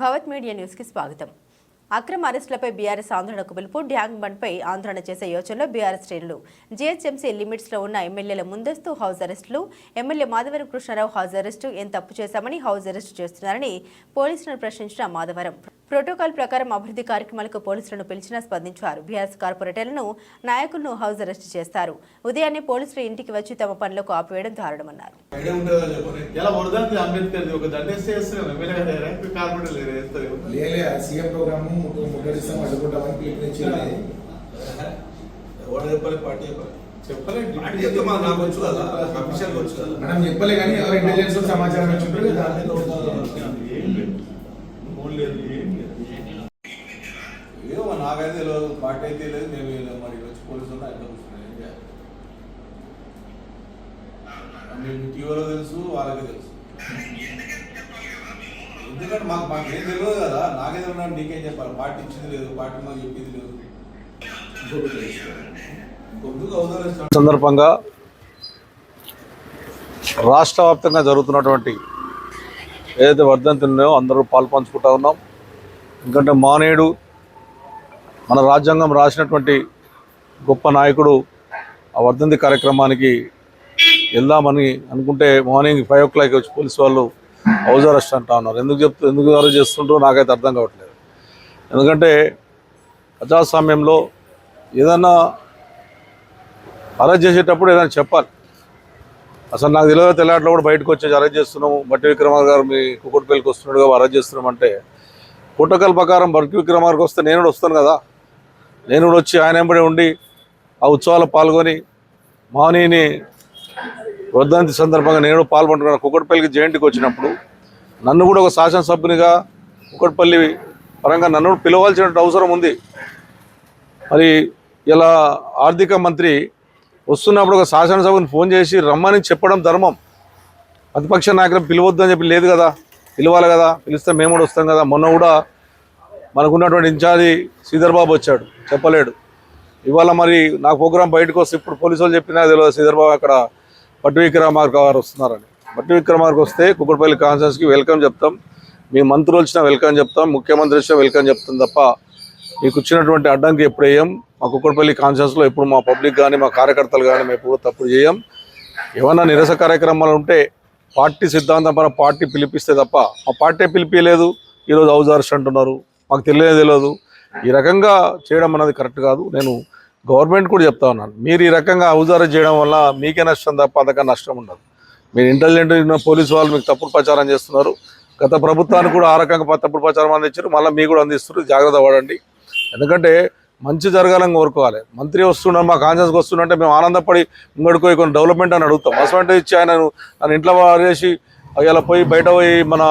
భవత్ media న్యూస్కి స్వాగతం. అక్రమ అరెస్టులపై బీఆర్ఎస్ ఆందోళనకు పిలుపు డ్యాంగ్ బండ్పై ఆందోళన చేసే యోచనలో బీఆర్ఎస్ శ్రేణులు. జీహెచ్ఎంసీ లిమిట్స్లో ఉన్న ఎమ్మెల్యేల ముందస్తు హౌస్ అరెస్టులు MLA Madhavaram Krishnarao house arrest ఏం తప్పు చేశామని హౌస్ అరెస్టు చేస్తున్నారని పోలీసులను ప్రశ్నించిన మాధవరం. ప్రోటోకాల్ ప్రకారం అభివృద్ధి కార్యక్రమాలకు పోలీసులను పిలిచినా స్పందించారు. బీఆర్ఎస్ కార్పొరేటర్లను నాయకులను హౌస్ అరెస్టు చేస్తారు. ఉదయాన్నే పోలీసులు ఇంటికి వచ్చి తమ పనులకు ఆపివేయడం దారుణమన్నారు. చెప్పాలి? పార్టీ చెప్పాలి చెప్పలేదు పార్టీ చెప్తే మాకు నాకు వచ్చు కదా అఫీషియల్ వచ్చు కదా మనం చెప్పలే కానీ ఎవరు ఇంటెలిజెన్స్ సమాచారం ఇచ్చిండ్రు దాంట్లో ఏం లేదు ఫోన్ లేదు ఏం లేదు ఏమో లేదు తెలియదు అయితే లేదు మేము మరి వచ్చి పోలీసులు ఆయన కూర్చున్నాం. ఏం చేయాలి? మేము టీవీలో తెలుసు వాళ్ళకి తెలుసు. ఎందుకంటే మాకు మాకు ఏం తెలియదు కదా. నాకే తెలియదు నీకేం చెప్పాలి? పార్టీ ఇచ్చింది లేదు పార్టీ మాకు చెప్పింది లేదు. సందర్భంగా రాష్ట్ర వ్యాప్తంగా జరుగుతున్నటువంటి ఏదైతే వర్ధంతి ఉన్నాయో అందరూ పాల్పంచుకుంటా ఉన్నాం. ఎందుకంటే మానేడు మన రాజ్యాంగం రాసినటువంటి గొప్ప నాయకుడు ఆ వర్ధంతి కార్యక్రమానికి వెళ్దామని అనుకుంటే మార్నింగ్ ఫైవ్ ఓ క్లాక్ వచ్చి పోలీసు వాళ్ళు హౌజ్ అరెస్ట్ అంటా ఉన్నారు. ఎందుకు చెప్తూ ఎందుకు అరెస్ట్ చేస్తుంటారో నాకైతే అర్థం కావట్లేదు. ఎందుకంటే ప్రజాస్వామ్యంలో ఏదన్నా అరెస్ట్ చేసేటప్పుడు ఏదైనా చెప్పాలి. అసలు నాకు తెలియదు తెల్లాట్లో కూడా బయటకు వచ్చేసి అరెస్ట్ చేస్తున్నాము. బట్టి విక్రమార్ గారు మీ కుకుట్పల్లికి వస్తున్నాడుగా అరెస్ట్ చేస్తున్నాం అంటే పుట్టకల ప్రకారం బట్టి విక్రమార్కి వస్తే నేను కూడా వస్తాను కదా. నేను కూడా వచ్చి ఆయన వెంబడి ఉండి ఆ ఉత్సవాల్లో పాల్గొని మహనీయుని వర్ధంతి సందర్భంగా నేను కూడా పాల్గొంటున్నాను. కుక్కటిపల్లికి జయంతికి వచ్చినప్పుడు నన్ను కూడా ఒక శాసనసభ్యునిగా కుక్కటిపల్లి పరంగా నన్ను కూడా పిలవాల్సిన అవసరం ఉంది. మరి ఇలా ఆర్థిక మంత్రి వస్తున్నప్పుడు ఒక శాసనసభను ఫోన్ చేసి రమ్మని చెప్పడం ధర్మం. ప్రతిపక్ష నాయకులు పిలవద్దు అని చెప్పి లేదు కదా పిలవాలి కదా పిలిస్తే మేము కూడా వస్తాం కదా మొన్న కూడా మనకున్నటువంటి ఇన్ఛార్జి శ్రీధర్బాబు వచ్చాడు చెప్పలేడు. ఇవాళ మరి నా ప్రోగ్రాం బయటకు వస్తే ఇప్పుడు పోలీసు వాళ్ళు చెప్పినా తెలియదు శ్రీధర్బాబు అక్కడ పట్టు విక్రమార్క గారు వస్తున్నారని. పట్టు విక్రమార్క వస్తే కుక్కడపల్లి కాన్ఫరెన్స్కి వెల్కమ్ చెప్తాం. మీ మంత్రులు వచ్చినా వెల్కమ్ చెప్తాం ముఖ్యమంత్రి వచ్చినా వెల్కమ్ చెప్తాం తప్ప మీకు వచ్చినటువంటి అడ్డంకి ఎప్పుడు వేయం? మా కుక్కడపల్లి కాన్ఫరెన్స్లో ఎప్పుడు మా పబ్లిక్ కానీ మా కార్యకర్తలు కానీ మేము ఎప్పుడు తప్పుడు చేయం? ఏమన్నా నిరస కార్యక్రమాలు ఉంటే పార్టీ సిద్ధాంతం పైన పార్టీ పిలిపిస్తే తప్ప మా పార్టీ పిలిపించలేదు ఈరోజు హౌస్ అరెస్ట్ అంటున్నారు. మాకు తెలియదు తెలియదు ఈ రకంగా చేయడం అనేది కరెక్ట్ కాదు. నేను గవర్నమెంట్ కూడా చెప్తా ఉన్నాను. మీరు ఈ రకంగా హౌస్ చేయడం వల్ల మీకే నష్టం తప్ప అంతకన్నా నష్టం ఉండదు. మీరు ఇంటెలిజెంట్ ఉన్న పోలీసు వాళ్ళు మీకు తప్పుడు ప్రచారం చేస్తున్నారు. గత ప్రభుత్వానికి కూడా ఆ రకంగా తప్పుడు ప్రచారం అందించారు. మళ్ళీ మీకు కూడా అందిస్తున్నారు. జాగ్రత్త పడండి. ఎందుకంటే మంచి జరగాలని కోరుకోవాలి. మంత్రి వస్తున్నాడు మా కాన్షియస్కి వస్తుండంటే మేము ఆనందపడి ముంగడిపోయి కొన్ని డెవలప్మెంట్ అని అడుగుతాం. అసలు ఇచ్చి ఆయన నన్ను ఇంట్లో చేసి ఇలా పోయి బయట పోయి మన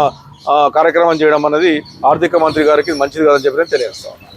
కార్యక్రమం చేయడం అనేది ఆర్థిక మంత్రి గారికి మంచిది కాదని చెప్పి నేను తెలియజేస్తాను